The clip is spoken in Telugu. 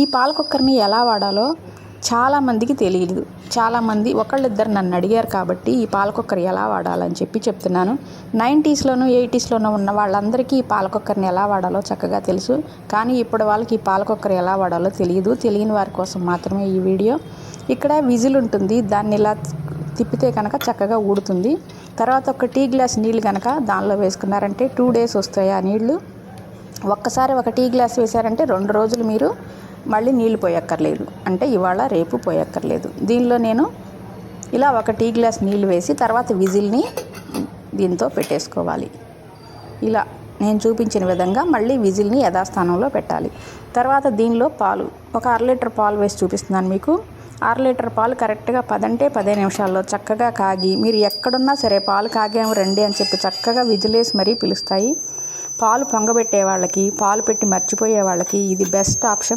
ఈ పాల కుక్కర్ని ఎలా వాడాలో చాలామందికి తెలియదు చాలామంది ఒకళ్ళిద్దరు నన్ను అడిగారు కాబట్టి ఈ పాల కుక్కర్ ఎలా వాడాలని చెప్పి చెప్తున్నాను. నైంటీస్లోనూ ఎయిటీస్లోనూ ఉన్న వాళ్ళందరికీ ఈ పాల కుక్కర్ని ఎలా వాడాలో చక్కగా తెలుసు. కానీ ఇప్పుడు వాళ్ళకి ఈ పాల కుక్కర్ ఎలా వాడాలో తెలియదు తెలియని వారి కోసం మాత్రమే ఈ వీడియో. ఇక్కడ విజిల్ ఉంటుంది. దాన్ని ఇలా తిప్పితే కనుక చక్కగా ఊడుతుంది. తర్వాత ఒక టీ గ్లాస్ నీళ్ళు కనుక దానిలో వేసుకున్నారంటే టూ డేస్ వస్తాయి ఆ నీళ్ళు? ఒక్కసారి ఒక టీ గ్లాస్ వేశారంటే రెండు రోజులు మీరు మళ్ళీ నీళ్ళు పోయక్కర్లేదు. అంటే ఇవాళ రేపు పోయక్కర్లేదు. దీనిలో నేను ఇలా ఒక టీ గ్లాస్ నీళ్ళు వేసి తర్వాత విజిల్ని దీంతో పెట్టేసుకోవాలి. ఇలా నేను చూపించిన విధంగా మళ్ళీ విజిల్ని యథాస్థానంలో పెట్టాలి. తర్వాత దీనిలో పాలు ఒక అర లీటర్ పాలు వేసి చూపిస్తున్నాను మీకు. అర లీటర్ పాలు కరెక్ట్గా పదంటే పదే నిమిషాల్లో చక్కగా కాగి మీరు ఎక్కడున్నా సరే పాలు కాగాము రండి అని చెప్పి చక్కగా విజిలేసి మరీ పిలుస్తాయి. పాలు పొంగబెట్టే వాళ్ళకి పాలు పెట్టి మర్చిపోయే వాళ్ళకి ఇది బెస్ట్ ఆప్షన్.